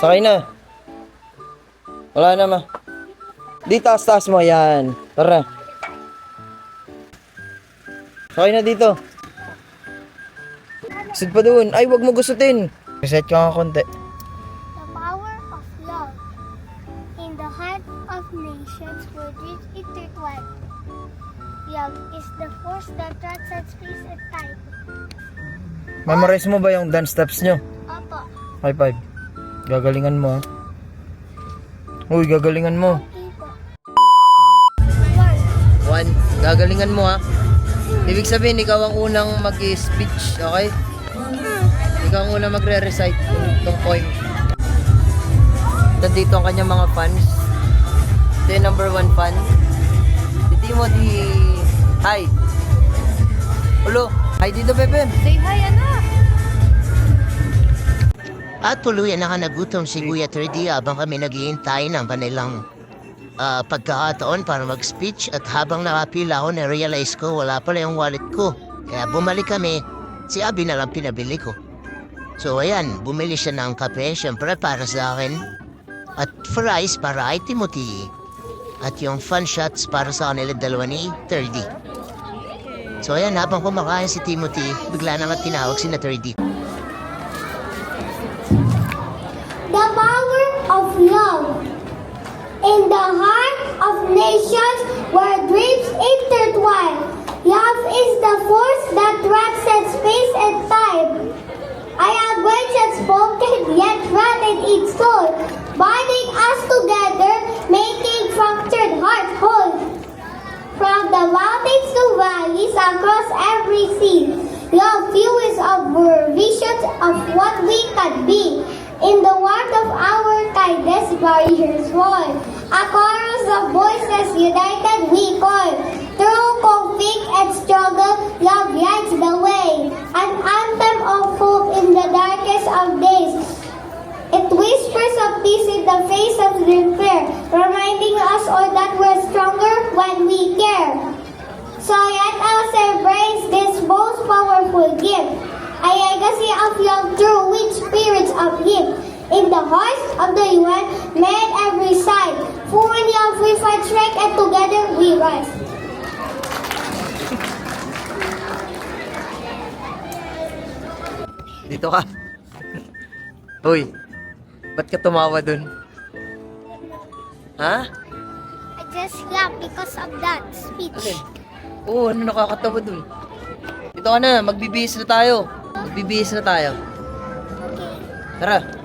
Sakay na. Wala na, ma. Di taas-taas mo, yan. Tara. Sakay na dito. Sit pa doon. Ay, wag mo gustutin. Reset ka nga konti. The power of love. In the heart of nations where dreams intertwine. Love is the force that transcends space and time. Memorize mo ba yung dance steps nyo? Opo. High five. Gagalingan mo, ha? Uy, gagalingan mo. One. Gagalingan mo, ha? Ibig sabihin, ikaw ang unang mag-speech, okay? Ikaw ang unang magre-recite ng poem. Nandito ang kanyang mga fans. Ito yung number one fan. Si Timothy. Hi. Ulo. Hi dito, Bebe. Say hi, anak. At tuluyan na nagutom si Kuya 3D habang kami naghihintay ng kanilang ah, pagkakataon para mag-speach at habang nakapila ako na-realize ko wala pala yung wallet ko. Kaya bumalik kami, si Abby na lang pinabili ko. So ayan, bumili siya ng kape, syempre para sa akin. At fries para kay Timothy. At yung fun shots para sa kanila dalawa ni 3D. So ayan, habang kumakain si Timothy, bigla na tinawag si na 3D. Of love. In the heart of nations where dreams intertwine. Love is the force that transcends space and time. I have words unspoken yet run in each soul, binding us together, making fractured hearts whole. From the mountains to valleys across every sea, love fuels our visions of what we can be. Kindness, barriers fall. A chorus of voices united we call. Through conflict and struggle, love lights the way. An anthem of hope in the darkest of days. It whispers of peace in the face of despair, reminding us all that we're stronger when we care. So let us embrace this most powerful gift, a legacy of love through which spirits uplift. In the hearts of the UN, men every side, full in love we fight strength and together we rise. Dito ka. Uy, ba't ka tumawa dun? Ha? I just laughed because of that speech. Alin? Oo, ano nakakatawa dun? Dito ka na, magbibihis na tayo. Magbibihis na tayo. Okay. Tara.